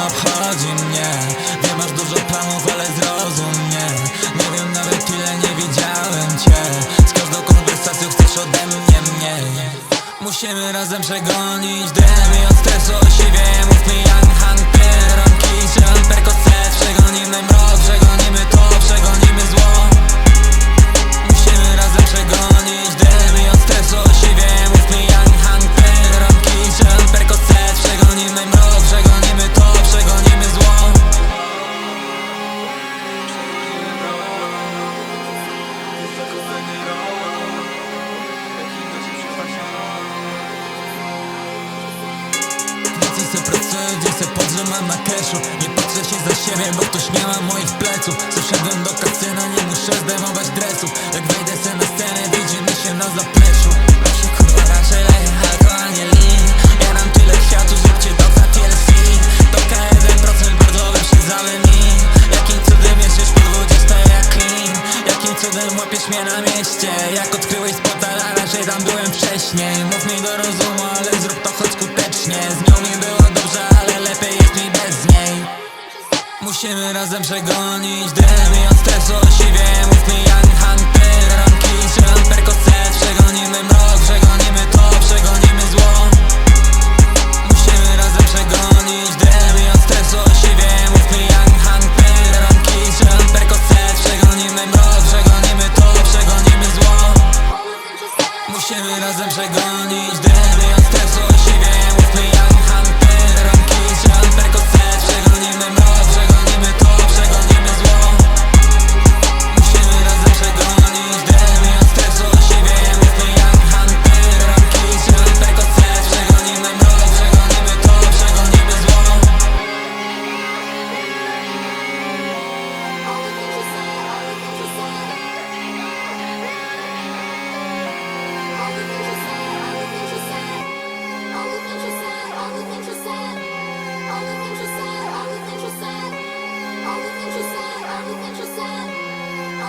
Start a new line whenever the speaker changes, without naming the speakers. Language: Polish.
nie obchodzi mnie. Wiem, masz dużo planów, ale zrozum mnie. Nie wiem nawet ile nie widziałem cię. Z każdą konwersacją chcesz ode mnie mniej. Musimy razem przegonić dremy Od stresu osiwieję, mów mi jak Więcej se pracuję, se podrzymam na cashu. Nie patrzę się za siebie, bo ktoś nie ma moich pleców Jakim cudem łapiesz mnie na mieście. Jak odkryłeś spota, a raczej tam byłem wcześniej. Mów mi do rozumu, ale zrób to choć skutecznie. Z nią mi było dobrze, ale lepiej jest mi bez niej. Musimy razem przegonić dymy od stresu osiwie Mów mi razem przegonić